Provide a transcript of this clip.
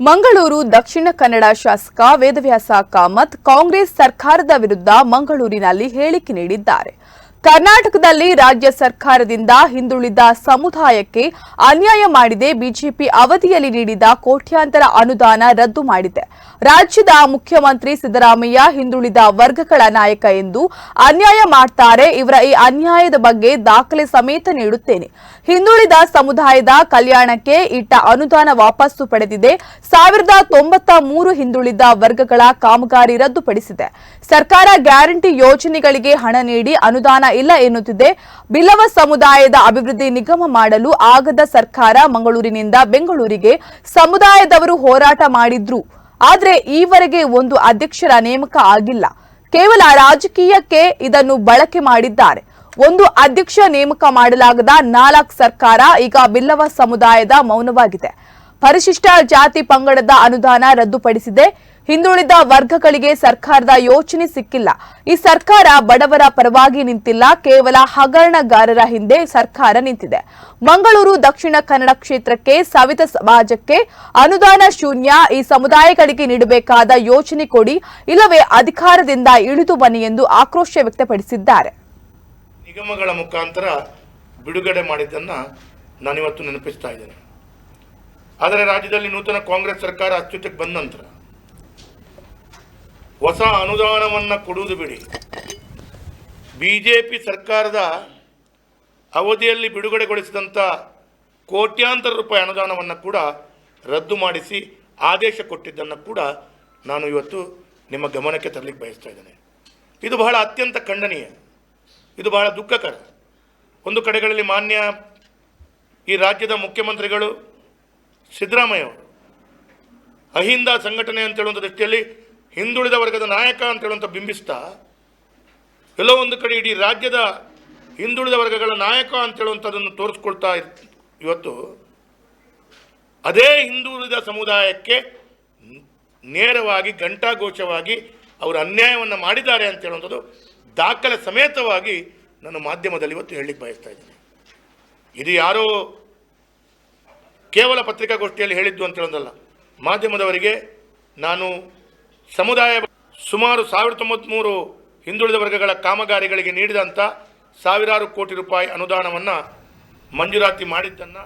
ಮಂಗಳೂರು ದಕ್ಷಿಣ ಕನ್ನಡ ಶಾಸಕ ವೇದವ್ಯಾಸ ಕಾಮತ್ ಕಾಂಗ್ರೆಸ್ ಸರ್ಕಾರದ ವಿರುದ್ಧ ಮಂಗಳೂರಿನಲ್ಲಿ ಹೇಳಿಕೆ ನೀಡಿದ್ದಾರೆ. ಕರ್ನಾಟಕದಲ್ಲಿ ರಾಜ್ಯ ಸರ್ಕಾರದಿಂದ ಹಿಂದುಳಿದ ಸಮುದಾಯಕ್ಕೆ ಅನ್ಯಾಯ ಮಾಡಿದೆ. ಬಿಜೆಪಿ ಅವಧಿಯಲ್ಲಿ ನೀಡಿದ ಕೋಟ್ಯಾಂತರ ಅನುದಾನ ರದ್ದು ಮಾಡಿದೆ. ರಾಜ್ಯದ ಮುಖ್ಯಮಂತ್ರಿ ಸಿದ್ದರಾಮಯ್ಯ ಹಿಂದುಳಿದ ವರ್ಗಗಳ ನಾಯಕ ಎಂದು ಅನ್ಯಾಯ ಮಾಡ್ತಾರೆ. ಇವರ ಈ ಅನ್ಯಾಯದ ಬಗ್ಗೆ ದಾಖಲೆ ಸಮೇತ ನೀಡುತ್ತೇನೆ. ಹಿಂದುಳಿದ ಸಮುದಾಯದ ಕಲ್ಯಾಣಕ್ಕೆ ಇಟ್ಟ ಅನುದಾನ ವಾಪಸ್ಸು ಪಡೆದಿದೆ. ಸಾವಿರದ ತೊಂಬತ್ತ ಮೂರು ಹಿಂದುಳಿದ ವರ್ಗಗಳ ಕಾಮಗಾರಿ ರದ್ದುಪಡಿಸಿದೆ. ಸರ್ಕಾರ ಗ್ಯಾರಂಟಿ ಯೋಜನೆಗಳಿಗೆ ಹಣ ನೀಡಿ ಅನುದಾನ ಇಲ್ಲ ಎನ್ನುತ್ತಿದೆ. ಬಿಲ್ಲವ ಸಮುದಾಯದ ಅಭಿವೃದ್ಧಿ ನಿಗಮ ಮಾಡಲು ಆಗದ ಸರ್ಕಾರ ಮಂಗಳೂರಿನಿಂದ ಬೆಂಗಳೂರಿಗೆ ಸಮುದಾಯದವರು ಹೋರಾಟ ಮಾಡಿದ್ರು. ಆದರೆ ಈವರೆಗೆ ಒಂದು ಅಧ್ಯಕ್ಷರ ನೇಮಕ ಆಗಿಲ್ಲ. ಕೇವಲ ರಾಜಕೀಯಕ್ಕೆ ಇದನ್ನು ಬಳಕೆ ಮಾಡಿದ್ದಾರೆ. ಒಂದು ಅಧ್ಯಕ್ಷ ನೇಮಕ ಮಾಡಲಾಗದ ನಾಲ್ಕು ಸರ್ಕಾರ ಈಗ ಬಿಲ್ಲವ ಸಮುದಾಯದ ಮೌನವಾಗಿದೆ. ಪರಿಶಿಷ್ಟ ಜಾತಿ ಪಂಗಡದ ಅನುದಾನ ರದ್ದುಪಡಿಸಿದೆ. ಹಿಂದುಳಿದ ವರ್ಗಗಳಿಗೆ ಸರ್ಕಾರದ ಯೋಚನೆ ಸಿಕ್ಕಿಲ್ಲ. ಈ ಸರ್ಕಾರ ಬಡವರ ಪರವಾಗಿ ನಿಂತಿಲ್ಲ. ಕೇವಲ ಹಗರಣಗಾರರ ಹಿಂದೆ ಸರ್ಕಾರ ನಿಂತಿದೆ. ಮಂಗಳೂರು, ದಕ್ಷಿಣ ಕನ್ನಡ ಕ್ಷೇತ್ರಕ್ಕೆ ಸವಿತ ಸಮಾಜಕ್ಕೆ ಅನುದಾನ ಶೂನ್ಯ. ಈ ಸಮುದಾಯಗಳಿಗೆ ನೀಡಬೇಕಾದ ಯೋಚನೆ ಕೊಡಿ. ಇಲ್ಲವೇ ಅಧಿಕಾರದಿಂದ ಇಳಿದು ಬನ್ನಿ ಎಂದು ಆಕ್ರೋಶ ವ್ಯಕ್ತಪಡಿಸಿದ್ದಾರೆ. ನಿಗಮಗಳ ಮುಖಾಂತರ ಬಿಡುಗಡೆ ಮಾಡಿದ್ದನ್ನು ನಾನಿವತ್ತು ನೆನಪಿಸ್ತಾ ಇದ್ದೇನೆ. ಆದರೆ ರಾಜ್ಯದಲ್ಲಿ ನೂತನ ಕಾಂಗ್ರೆಸ್ ಸರ್ಕಾರ ಅಸ್ತಿತ್ವಕ್ಕೆ ಬಂದ ನಂತರ ಹೊಸ ಅನುದಾನವನ್ನು ಕೊಡುವುದು ಬಿಡಿ. ಬಿ ಜೆ ಪಿ ಸರ್ಕಾರದ ಅವಧಿಯಲ್ಲಿ ಬಿಡುಗಡೆಗೊಳಿಸಿದಂಥ ಕೋಟ್ಯಾಂತರ ರೂಪಾಯಿ ಅನುದಾನವನ್ನು ಕೂಡ ರದ್ದು ಮಾಡಿಸಿ ಆದೇಶ ಕೊಟ್ಟಿದ್ದನ್ನು ಕೂಡ ನಾನು ಇವತ್ತು ನಿಮ್ಮ ಗಮನಕ್ಕೆ ತರಲಿಕ್ಕೆ ಬಯಸ್ತಾ ಇದ್ದೇನೆ. ಇದು ಬಹಳ ಅತ್ಯಂತ ಖಂಡನೀಯ. ಇದು ಬಹಳ ದುಃಖಕರ. ಒಂದು ಕಡೆಗಳಲ್ಲಿ ಮಾನ್ಯ ಈ ರಾಜ್ಯದ ಮುಖ್ಯಮಂತ್ರಿಗಳು ಸಿದ್ದರಾಮಯ್ಯ ಅಹಿಂದ ಸಂಘಟನೆ ಅಂತ ಹೇಳುವಂಥ ದೃಷ್ಟಿಯಲ್ಲಿ ಹಿಂದುಳಿದ ವರ್ಗದ ನಾಯಕ ಅಂತ ಹೇಳುವಂಥ ಬಿಂಬಿಸ್ತಾ, ಎಲ್ಲೋ ಒಂದು ಕಡೆ ಇಡೀ ರಾಜ್ಯದ ಹಿಂದುಳಿದ ವರ್ಗಗಳ ನಾಯಕ ಅಂತ ಹೇಳುವಂಥದ್ದನ್ನು ತೋರಿಸ್ಕೊಳ್ತಾ ಇವತ್ತು ಅದೇ ಹಿಂದುಳಿದ ಸಮುದಾಯಕ್ಕೆ ನೇರವಾಗಿ, ಘಂಟಾಘೋಷವಾಗಿ ಅವರು ಅನ್ಯಾಯವನ್ನು ಮಾಡಿದ್ದಾರೆ ಅಂತ ಹೇಳುವಂಥದ್ದು ದಾಖಲೆ ಸಮೇತವಾಗಿ ನಾನು ಮಾಧ್ಯಮದಲ್ಲಿ ಇವತ್ತು ಹೇಳಲಿಕ್ಕೆ ಬಯಸ್ತಾ ಇದ್ದೀನಿ. ಇದು ಯಾರೋ ಕೇವಲ ಪತ್ರಿಕಾಗೋಷ್ಠಿಯಲ್ಲಿ ಹೇಳಿದ್ದು ಅಂತ ಹೇಳೋದಲ್ಲ, ಮಾಧ್ಯಮದವರಿಗೆ ನಾನು ಸಮುದಾಯ ಸುಮಾರು ಸಾವಿರದ ತೊಂಬತ್ತ್ಮೂರು ಹಿಂದುಳಿದ ವರ್ಗಗಳ ಕಾಮಗಾರಿಗಳಿಗೆ ನೀಡಿದಂಥ ಸಾವಿರಾರು ಕೋಟಿ ರೂಪಾಯಿ ಅನುದಾನವನ್ನು ಮಂಜೂರಾತಿ ಮಾಡಿದ್ದನ್ನು